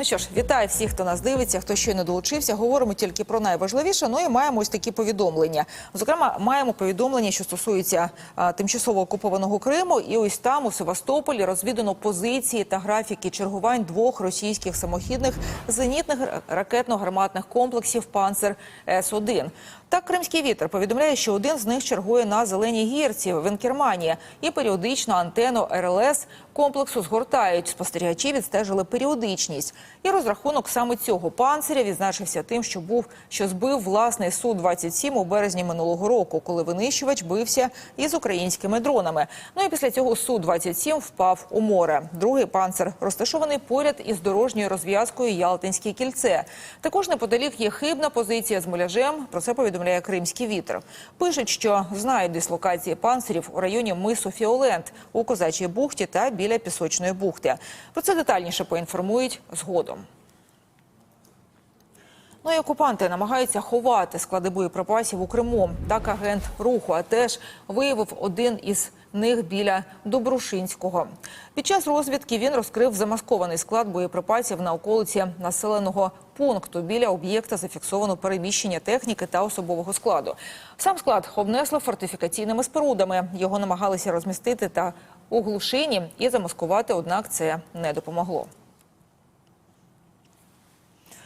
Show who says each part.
Speaker 1: Ну що ж, вітаю всіх, хто нас дивиться, хто щойно долучився. Говоримо тільки про найважливіше. Ну і маємо ось такі повідомлення. Зокрема, маємо повідомлення, що стосується а, тимчасово окупованого Криму. І ось там у Севастополі розвідано позиції та графіки чергувань двох російських самохідних зенітних ракетно-гарматних комплексів Панцер С 1 Так, кримський вітер повідомляє, що один з них чергує на зеленій гірці в Інкермані, і періодично антенну РЛС комплексу згортають. Спостерігачі відстежили періодичність. І розрахунок саме цього панциря відзначився тим, що був що збив власний су 27 у березні минулого року, коли винищувач бився із українськими дронами. Ну і після цього су 27 впав у море. Другий панцир розташований поряд із дорожньою розв'язкою Ялтинське кільце. Також неподалік є хибна позиція з муляжем. Про це повідомляє Кримський вітер. Пишуть, що знають дислокації панцирів у районі мису Фіолент у Козачій бухті та біля пісочної бухти. Про це детальніше поінформують згодом. Ну і окупанти намагаються ховати склади боєприпасів у Криму. Так агент руху а теж виявив один із них біля Добрушинського. Під час розвідки він розкрив замаскований склад боєприпасів на околиці населеного пункту. Біля об'єкта зафіксовано переміщення техніки та особового складу. Сам склад обнесли фортифікаційними спорудами. Його намагалися розмістити та у глушині і замаскувати, однак це не допомогло.